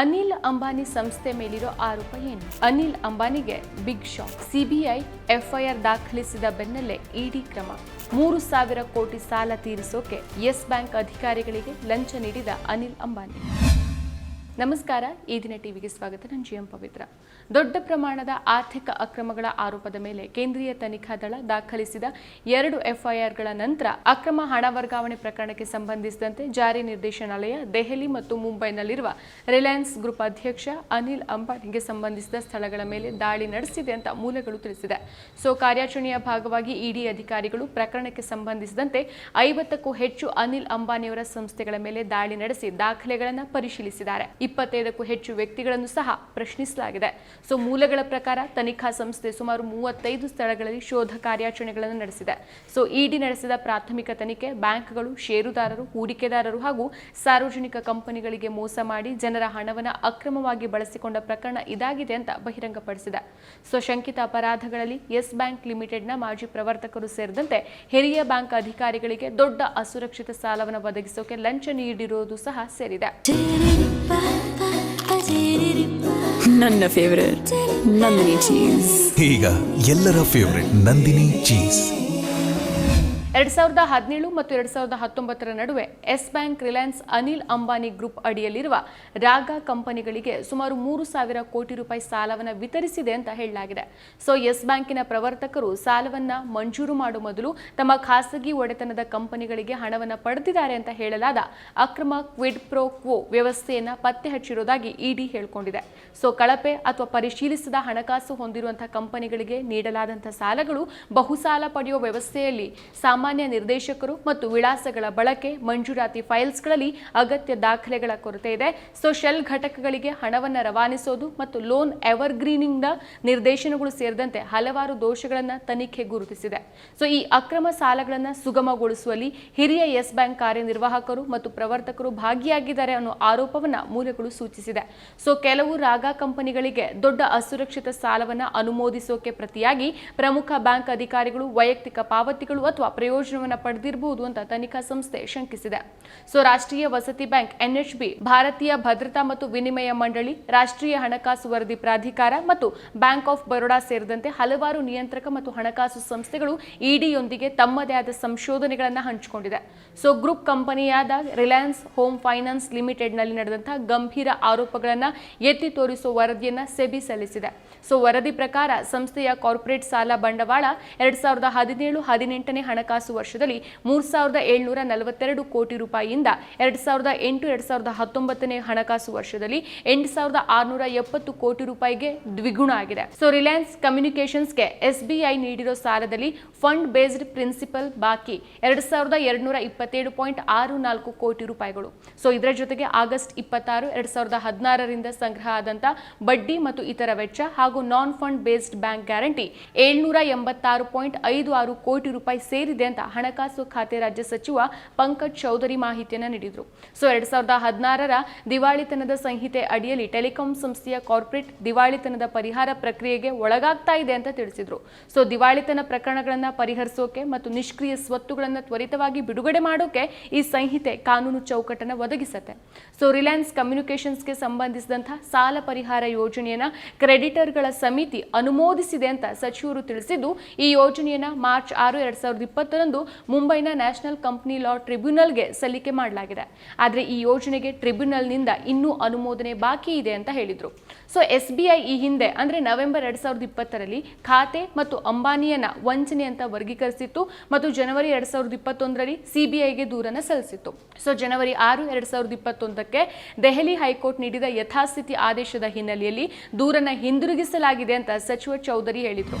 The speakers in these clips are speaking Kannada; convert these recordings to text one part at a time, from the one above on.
ಅನಿಲ್ ಅಂಬಾನಿ ಸಂಸ್ಥೆ ಮೇಲಿರೋ ಆರೋಪ ಏನು? ಅನಿಲ್ ಅಂಬಾನಿಗೆ ಬಿಗ್ ಶಾಕ್. ಸಿಬಿಐ, ಎಫ್ಐಆರ್ ದಾಖಲಿಸಿದ ಬೆನ್ನಲ್ಲೇ ಇಡಿ ಕ್ರಮ. ಮೂರು ಸಾವಿರ ಕೋಟಿ ಸಾಲ ತೀರಿಸೋಕೆ ಯೆಸ್ ಬ್ಯಾಂಕ್ ಅಧಿಕಾರಿಗಳಿಗೆ ಲಂಚ ನೀಡಿದ ಅನಿಲ್ ಅಂಬಾನಿ. ನಮಸ್ಕಾರ, ಈ ದಿನ ಟಿವಿಗೆ ಸ್ವಾಗತ. ನಾನು ಜಿ ಎಂ ಪವಿತ್ರ. ದೊಡ್ಡ ಪ್ರಮಾಣದ ಆರ್ಥಿಕ ಅಕ್ರಮಗಳ ಆರೋಪದ ಮೇಲೆ ಕೇಂದ್ರೀಯ ತನಿಖಾ ದಳ ದಾಖಲಿಸಿದ ಎರಡು ಎಫ್ಐಆರ್ಗಳ ನಂತರ ಅಕ್ರಮ ಹಣ ವರ್ಗಾವಣೆ ಪ್ರಕರಣಕ್ಕೆ ಸಂಬಂಧಿಸಿದಂತೆ ಜಾರಿ ನಿರ್ದೇಶನಾಲಯ ದೆಹಲಿ ಮತ್ತು ಮುಂಬೈನಲ್ಲಿರುವ ರಿಲಯನ್ಸ್ ಗ್ರೂಪ್ ಅಧ್ಯಕ್ಷ ಅನಿಲ್ ಅಂಬಾನಿಗೆ ಸಂಬಂಧಿಸಿದ ಸ್ಥಳಗಳ ಮೇಲೆ ದಾಳಿ ನಡೆಸಿದೆ ಅಂತ ಮೂಲಗಳು ತಿಳಿಸಿದೆ. ಸೊ, ಕಾರ್ಯಾಚರಣೆಯ ಭಾಗವಾಗಿ ಇಡಿ ಅಧಿಕಾರಿಗಳು ಪ್ರಕರಣಕ್ಕೆ ಸಂಬಂಧಿಸಿದಂತೆ ಐವತ್ತಕ್ಕೂ ಹೆಚ್ಚು ಅನಿಲ್ ಅಂಬಾನಿಯವರ ಸಂಸ್ಥೆಗಳ ಮೇಲೆ ದಾಳಿ ನಡೆಸಿ ದಾಖಲೆಗಳನ್ನು ಪರಿಶೀಲಿಸಿದ್ದಾರೆ. ಇಪ್ಪತ್ತೈದಕ್ಕೂ ಹೆಚ್ಚು ವ್ಯಕ್ತಿಗಳನ್ನು ಸಹ ಪ್ರಶ್ನಿಸಲಾಗಿದೆ. ಸೊ, ಮೂಲಗಳ ಪ್ರಕಾರ ತನಿಖಾ ಸಂಸ್ಥೆ ಸುಮಾರು ಮೂವತ್ತೈದು ಸ್ಥಳಗಳಲ್ಲಿ ಶೋಧ ಕಾರ್ಯಾಚರಣೆಗಳನ್ನು ನಡೆಸಿದೆ. ಸೊ, ಇಡಿ ನಡೆಸಿದ ಪ್ರಾಥಮಿಕ ತನಿಖೆ ಬ್ಯಾಂಕ್ಗಳು, ಷೇರುದಾರರು, ಹೂಡಿಕೆದಾರರು ಹಾಗೂ ಸಾರ್ವಜನಿಕ ಕಂಪನಿಗಳಿಗೆ ಮೋಸ ಮಾಡಿ ಜನರ ಹಣವನ್ನು ಅಕ್ರಮವಾಗಿ ಬಳಸಿಕೊಂಡ ಪ್ರಕರಣ ಇದಾಗಿದೆ ಅಂತ ಬಹಿರಂಗಪಡಿಸಿದೆ. ಸೊ, ಶಂಕಿತ ಅಪರಾಧಗಳಲ್ಲಿ ಯೆಸ್ ಬ್ಯಾಂಕ್ ಲಿಮಿಟೆಡ್ನ ಮಾಜಿ ಪ್ರವರ್ತಕರು ಸೇರಿದಂತೆ ಹಿರಿಯ ಬ್ಯಾಂಕ್ ಅಧಿಕಾರಿಗಳಿಗೆ ದೊಡ್ಡ ಅಸುರಕ್ಷಿತ ಸಾಲವನ್ನು ಒದಗಿಸೋಕೆ ಲಂಚ ನೀಡಿರುವುದು ಸಹ ಸೇರಿದೆ. ನನ್ನ ಫೇವರೇಟ್ ನಂದಿನಿ ಚೀಸ್ ಈಗ ಎಲ್ಲರ ಫೇವರೇಟ್ ನಂದಿನಿ ಚೀಸ್ ಎರಡ್ ಸಾವಿರದ ಹದಿನೇಳು ಮತ್ತು ಎರಡ್ ಸಾವಿರದ ಹತ್ತೊಂಬತ್ತರ ನಡುವೆ Yes bank Reliance Anil Ambani group ಅಡಿಯಲ್ಲಿರುವ ರಾಗ ಕಂಪನಿಗಳಿಗೆ ಸುಮಾರು ಮೂರು ಸಾವಿರ ಕೋಟಿ ರೂಪಾಯಿ ಸಾಲವನ್ನು ವಿತರಿಸಿದೆ ಅಂತ ಹೇಳಲಾಗಿದೆ. ಸೊ, ಎಸ್ ಬ್ಯಾಂಕಿನ ಪ್ರವರ್ತಕರು ಸಾಲವನ್ನು ಮಂಜೂರು ಮಾಡುವ ಮೊದಲು ತಮ್ಮ ಖಾಸಗಿ ಒಡೆತನದ ಕಂಪನಿಗಳಿಗೆ ಹಣವನ್ನು ಪಡೆದಿದ್ದಾರೆ ಅಂತ ಹೇಳಲಾದ ಅಕ್ರಮ ಕ್ವಿಡ್ ಪ್ರೋ ಕ್ವೋ ವ್ಯವಸ್ಥೆಯನ್ನು ಪತ್ತೆ ಹಚ್ಚಿರೋದಾಗಿ ಇಡಿ ಹೇಳಿಕೊಂಡಿದೆ. ಸೊ, ಕಳಪೆ ಅಥವಾ ಪರಿಶೀಲಿಸದ ಹಣಕಾಸು ಹೊಂದಿರುವಂತಹ ಕಂಪನಿಗಳಿಗೆ ನೀಡಲಾದಂತಹ ಸಾಲಗಳು ಬಹುಸಾಲ ಪಡೆಯುವ ವ್ಯವಸ್ಥೆಯಲ್ಲಿ ಸಾಮಾನ್ಯ ನಿರ್ದೇಶಕರು ಮತ್ತು ವಿಳಾಸಗಳ ಬಳಕೆ, ಮಂಜೂರಾತಿ ಫೈಲ್ಸ್ಗಳಲ್ಲಿ ಅಗತ್ಯ ದಾಖಲೆಗಳ ಕೊರತೆ ಇದೆ. ಸೊ ಶೆಲ್ ಘಟಕಗಳಿಗೆ ಹಣವನ್ನು ರವಾನಿಸೋದು ಮತ್ತು ಲೋನ್ ಎವರ್ಗ್ರೀನಿಂಗ್ನ ನಿರ್ದೇಶನಗಳು ಸೇರಿದಂತೆ ಹಲವಾರು ದೋಷಗಳನ್ನು ತನಿಖೆ ಗುರುತಿಸಿದೆ. ಸೊ, ಈ ಅಕ್ರಮ ಸಾಲಗಳನ್ನು ಸುಗಮಗೊಳಿಸುವಲ್ಲಿ ಹಿರಿಯ ಯೆಸ್ ಬ್ಯಾಂಕ್ ಕಾರ್ಯನಿರ್ವಾಹಕರು ಮತ್ತು ಪ್ರವರ್ತಕರು ಭಾಗಿಯಾಗಿದ್ದಾರೆ ಅನ್ನೋ ಆರೋಪವನ್ನು ಮೂಲಗಳು ಸೂಚಿಸಿದೆ. ಸೊ, ಕೆಲವು ರಾಗಾ ಕಂಪನಿಗಳಿಗೆ ದೊಡ್ಡ ಅಸುರಕ್ಷಿತ ಸಾಲವನ್ನು ಅನುಮೋದಿಸೋಕೆ ಪ್ರತಿಯಾಗಿ ಪ್ರಮುಖ ಬ್ಯಾಂಕ್ ಅಧಿಕಾರಿಗಳು, ವೈಯಕ್ತಿಕ ಪಾವತಿಗಳು ಅಥವಾ ಪ್ರಯೋಜನವನ್ನು ಪಡೆದಿರಬಹುದು ಅಂತ ತನಿಖಾ ಸಂಸ್ಥೆ ಶಂಕಿಸಿದೆ. ಸೊ, ರಾಷ್ಟ್ರೀಯ ವಸತಿ ಬ್ಯಾಂಕ್ ಎನ್ಎಚ್ಬಿ ಭಾರತೀಯ ಭದ್ರತಾ ಮತ್ತು ವಿನಿಮಯ ಮಂಡಳಿ, ರಾಷ್ಟ್ರೀಯ ಹಣಕಾಸು ವರದಿ ಪ್ರಾಧಿಕಾರ ಮತ್ತು ಬ್ಯಾಂಕ್ ಆಫ್ ಬರೋಡಾ ಸೇರಿದಂತೆ ಹಲವಾರು ನಿಯಂತ್ರಕ ಮತ್ತು ಹಣಕಾಸು ಸಂಸ್ಥೆಗಳು ಇಡಿಯೊಂದಿಗೆ ತಮ್ಮದೇ ಆದ ಸಂಶೋಧನೆಗಳನ್ನು ಹಂಚಿಕೊಂಡಿದೆ. ಸೊ, ಗ್ರೂಪ್ ಕಂಪನಿಯಾದ ರಿಲಯನ್ಸ್ ಹೋಮ್ ಫೈನಾನ್ಸ್ ಲಿಮಿಟೆಡ್ನಲ್ಲಿ ನಡೆದಂತಹ ಗಂಭೀರ ಆರೋಪಗಳನ್ನು ಎತ್ತಿ ತೋರಿಸುವ ವರದಿಯನ್ನು ಸೆಬಿ ಸಲ್ಲಿಸಿದೆ. ಸೊ, ವರದಿ ಪ್ರಕಾರ ಸಂಸ್ಥೆಯ ಕಾರ್ಪೊರೇಟ್ ಸಾಲ ಬಂಡವಾಳ ಎರಡ್ ಸಾವಿರದ ಹದಿನೇಳು, ಹದಿನೆಂಟನೇ ಹಣಕಾಸು ವರ್ಷದಲ್ಲಿ ಮೂರ್ ಸಾವಿರದ ಏಳ್ನೂರ ನಲವತ್ತೆರಡು ಕೋಟಿ ರೂಪಾಯಿಯಿಂದ ಎರಡು ಸಾವಿರದ ಎಂಟು, ಎರಡು ಸಾವಿರದ ಹತ್ತೊಂಬತ್ತನೇ ಹಣಕಾಸು ವರ್ಷದಲ್ಲಿ ಎಂಟು ಸಾವಿರದ ಆರುನೂರ ಎಪ್ಪತ್ತು ಕೋಟಿ ರೂಪಾಯಿಗೆ ದ್ವಿಗುಣ ಆಗಿದೆ. ಸೊ ರಿಲಯನ್ಸ್ ಕಮ್ಯುನಿಕೇಶನ್ಸ್ಗೆ ಎಸ್ಬಿಐ ನೀಡಿರೋ ಸಾಲದಲ್ಲಿ ಫಂಡ್ ಬೇಸ್ಡ್ ಪ್ರಿನ್ಸಿಪಲ್ ಬಾಕಿ ಎರಡ್ ಸಾವಿರದ ಎರಡ್ನೂರ ಇಪ್ಪತ್ತೇಳು ಪಾಯಿಂಟ್ ಆರು ನಾಲ್ಕು ಕೋಟಿ ರೂಪಾಯಿಗಳು. ಸೊ ಇದರ ಜೊತೆಗೆ ಆಗಸ್ಟ್ ಇಪ್ಪತ್ತಾರು, ಎರಡ್ ಸಾವಿರದ ಹದಿನಾರರಿಂದ ಸಂಗ್ರಹ ಆದಂತ ಬಡ್ಡಿ ಮತ್ತು ಇತರ ವೆಚ್ಚ ಹಾಗೂ non fund based bank guarantee ಏಳ್ನೂರ ಎಂಬತ್ತಾರು ಪಾಯಿಂಟ್ ಐದು ಆರು ಕೋಟಿ ರೂಪಾಯಿ ಸೇರಿದೆ ಅಂತ ಹಣಕಾಸು ಖಾತೆ ರಾಜ್ಯ ಸಚಿವ ಪಂಕಜ್ ಚೌಧರಿ ಮಾಹಿತಿಯನ್ನು ನೀಡಿದರು. ಸೊ, ಎರಡ್ ಸಾವಿರದ ಹದಿನಾರರ ದಿವಾಳಿತನದ ಸಂಹಿತೆ ಅಡಿಯಲ್ಲಿ ಟೆಲಿಕಾಂ ಸಂಸ್ಥೆಯ ಕಾರ್ಪೊರೇಟ್ ದಿವಾಳಿತನದ ಪರಿಹಾರ ಪ್ರಕ್ರಿಯೆಗೆ ಒಳಗಾಗ್ತಾ ಇದೆ ಅಂತ ತಿಳಿಸಿದರು. ಸೊ, ದಿವಾಳಿತನ ಪ್ರಕರಣಗಳನ್ನು ಪರಿಹರಿಸೋಕೆ ಮತ್ತು ನಿಷ್ಕ್ರಿಯ ಸ್ವತ್ತುಗಳನ್ನು ತ್ವರಿತವಾಗಿ ಬಿಡುಗಡೆ ಮಾಡೋಕೆ ಈ ಸಂಹಿತೆ ಕಾನೂನು ಚೌಕಟ್ಟನ್ನು ಒದಗಿಸುತ್ತೆ. ಸೊ, ರಿಲಯನ್ಸ್ ಕಮ್ಯುನಿಕೇಶನ್ಸ್ಗೆ ಸಂಬಂಧಿಸಿದಂತಹ ಸಾಲ ಪರಿಹಾರ ಯೋಜನೆಯನ್ನು ಕ್ರೆಡಿಟರ್ಗಳ ಸಮಿತಿ ಅನುಮೋದಿಸಿದೆ ಅಂತ ಸಚಿವರು ತಿಳಿಸಿದ್ದು, ಈ ಯೋಜನೆಯನ್ನು ಮಾರ್ಚ್ ಆರು, ಎರಡ್ ಸಾವಿರದ ಇಪ್ಪತ್ತರಂದು ಮುಂಬೈನ ನ್ಯಾಷನಲ್ ಕಂಪನಿ ಲಾ ಟ್ರಿಬ್ಯುನಲ್ಗೆ ಸಲ್ಲಿಕೆ ಮಾಡಲಾಗಿದೆ ಆದರೆ ಈ ಯೋಜನೆಗೆ ಟ್ರಿಬ್ಯುನಲ್ನಿಂದ ಇನ್ನೂ ಅನುಮೋದನೆ ಬಾಕಿ ಇದೆ ಅಂತ ಹೇಳಿದರು ಸೊ ಎಸ್ ಬಿ ಐ ಈ ಹಿಂದೆ ಅಂದ್ರೆ ನವೆಂಬರ್ ಎರಡ್ ಸಾವಿರದ ಇಪ್ಪತ್ತರಲ್ಲಿ ಖಾತೆ ಮತ್ತು ಅಂಬಾನಿಯನ್ನ ವಂಚನೆ ಅಂತ ವರ್ಗೀಕರಿಸಿತ್ತು ಮತ್ತು ಜನವರಿ ಎರಡ್ ಸಾವಿರದ ಇಪ್ಪತ್ತೊಂದರಲ್ಲಿ ಸಿಬಿಐಗೆ ದೂರನ್ನು ಸಲ್ಲಿಸಿತ್ತು ಸೊ ಜನವರಿ ಆರು ಎರಡ್ ಸಾವಿರದ ಇಪ್ಪತ್ತೊಂದಕ್ಕೆ ದೆಹಲಿ ಹೈಕೋರ್ಟ್ ನೀಡಿದ ಯಥಾಸ್ಥಿತಿ ಆದೇಶದ ಹಿನ್ನೆಲೆಯಲ್ಲಿ ದೂರನ್ನು ಹಿಂದಿರುಗಿಸಲಾಗಿದೆ ಅಂತ ಸಚಿವ ಚೌಧರಿ ಹೇಳಿದರು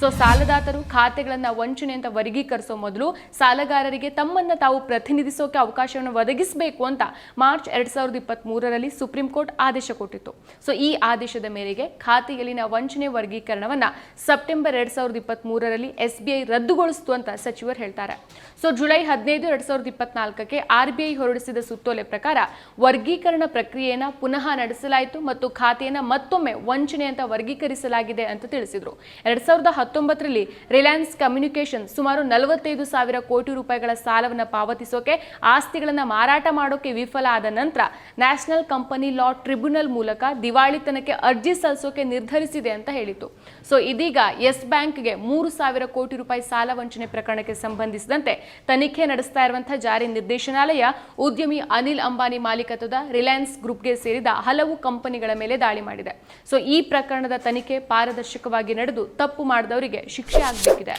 ಸೊ ಸಾಲದಾತರು ಖಾತೆಗಳನ್ನು ವಂಚನೆ ಅಂತ ವರ್ಗೀಕರಿಸೋ ಮೊದಲು ಸಾಲಗಾರರಿಗೆ ತಮ್ಮನ್ನು ತಾವು ಪ್ರತಿನಿಧಿಸೋಕೆ ಅವಕಾಶವನ್ನು ಒದಗಿಸಬೇಕು ಅಂತ ಮಾರ್ಚ್ ಎರಡ್ ಸಾವಿರದ ಇಪ್ಪತ್ತ್ ಸುಪ್ರೀಂ ಕೋರ್ಟ್ ಆದೇಶ ಕೊಟ್ಟಿತ್ತು. ಸೊ ಈ ಆದೇಶದ ಮೇರೆಗೆ ಖಾತೆಯಲ್ಲಿನ ವಂಚನೆ ವರ್ಗೀಕರಣವನ್ನ ಸೆಪ್ಟೆಂಬರ್ ಎರಡ್ ಸಾವಿರದ ಇಪ್ಪತ್ತ್ ಮೂರರಲ್ಲಿ ಎಸ್ ಬಿ ಐ ರದ್ದುಗೊಳಿಸಿತು ಅಂತ ಸಚಿವರು ಹೇಳ್ತಾರೆ. ಸೊ ಜುಲೈ ಹದಿನೈದು ಎರಡ್ ಸಾವಿರದ ಇಪ್ಪತ್ನಾಲ್ಕಕ್ಕೆ ಆರ್ ಬಿ ಹೊರಡಿಸಿದ ಸುತ್ತೋಲೆ ಪ್ರಕಾರ ವರ್ಗೀಕರಣ ಪ್ರಕ್ರಿಯೆಯನ್ನು ಪುನಃ ನಡೆಸಲಾಯಿತು ಮತ್ತು ಖಾತೆಯನ್ನು ಮತ್ತೊಮ್ಮೆ ವಂಚನೆ ಅಂತ ವರ್ಗೀಕರಿಸಲಾಗಿದೆ ಅಂತ ತಿಳಿಸಿದರು. ಎರಡ್ ಸಾವಿರದ ಹತ್ತೊಂಬತ್ತರಲ್ಲಿ ರಿಲಯನ್ಸ್ ಕಮ್ಯುನಿಕೇಷನ್ ಸುಮಾರು ನಲವತ್ತೈದು ಸಾವಿರ ಕೋಟಿ ರೂಪಾಯಿಗಳ ಸಾಲವನ್ನು ಪಾವತಿಸೋಕೆ, ಆಸ್ತಿಗಳನ್ನು ಮಾರಾಟ ಮಾಡೋಕೆ ವಿಫಲ ಆದ ನಂತರ ನ್ಯಾಷನಲ್ ಕಂಪನಿ ಲಾ ಟ್ರಿಬ್ಯುನಲ್ ಮೂಲಕ ದಿವಾಳಿತನಕ್ಕೆ ಅರ್ಜಿ ಸಲ್ಲಿಸೋಕೆ ನಿರ್ಧರಿಸಿದೆ ಅಂತ ಹೇಳಿತು ಸೊ, ಇದೀಗ ಯೆಸ್ ಬ್ಯಾಂಕ್ಗೆ ಮೂರು ಸಾವಿರ ಕೋಟಿ ರೂಪಾಯಿ ಸಾಲ ವಂಚನೆ ಪ್ರಕರಣಕ್ಕೆ ಸಂಬಂಧಿಸಿದಂತೆ ತನಿಖೆ ನಡೆಸ್ತಾ ಇರುವಂತಹ ಜಾರಿ ನಿರ್ದೇಶನಾಲಯ, ಉದ್ಯಮಿ ಅನಿಲ್ ಅಂಬಾನಿ ಮಾಲೀಕತ್ವದ ರಿಲಯನ್ಸ್ ಗ್ರೂಪ್ಗೆ ಸೇರಿದ ಹಲವು ಕಂಪನಿಗಳ ಮೇಲೆ ದಾಳಿ ಮಾಡಿದೆ. ಸೊ, ಈ ಪ್ರಕರಣದ ತನಿಖೆ ಪಾರದರ್ಶಕವಾಗಿ ನಡೆದು ತಪ್ಪು ಮಾಡಿದವರಿಗೆ ಶಿಕ್ಷೆ ಆಗಬೇಕಿದೆ.